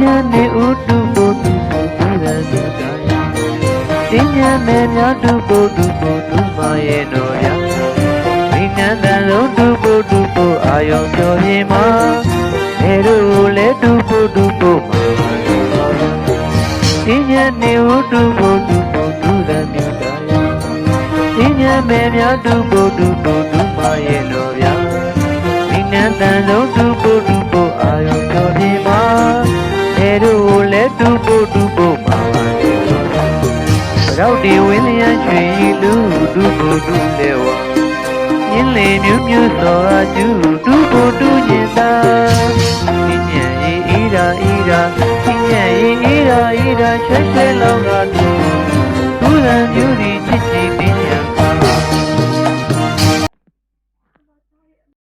ညာနေဥတုပုဒုပုဒုရဇဂယပညာမေမြတ်တုပုဒုပုဒုမယေနောယဝိနန္တလုံးတုပုဒုပုအာယောကျော်ပြေမာေရုလေတုပုတုပုသိညာနေဝတုပုတုပုတုရမြတယသိညာမေမြတုပုတုပုတုမယေလောဗျာမိနတန်လုံးတုပုတုပု ရောက်ဒီဝင်းလျံရွှေလူဒုဘုဒုလေဝညင်းလေမြူးမြူးသောအကျူဒုဘုဒုညင်သာဒီညံဤဤရာဤရာဒီညံဤဤရာဤရာရွှဲရွှဲလောကဒုဒုရံမြူးဒီချစ်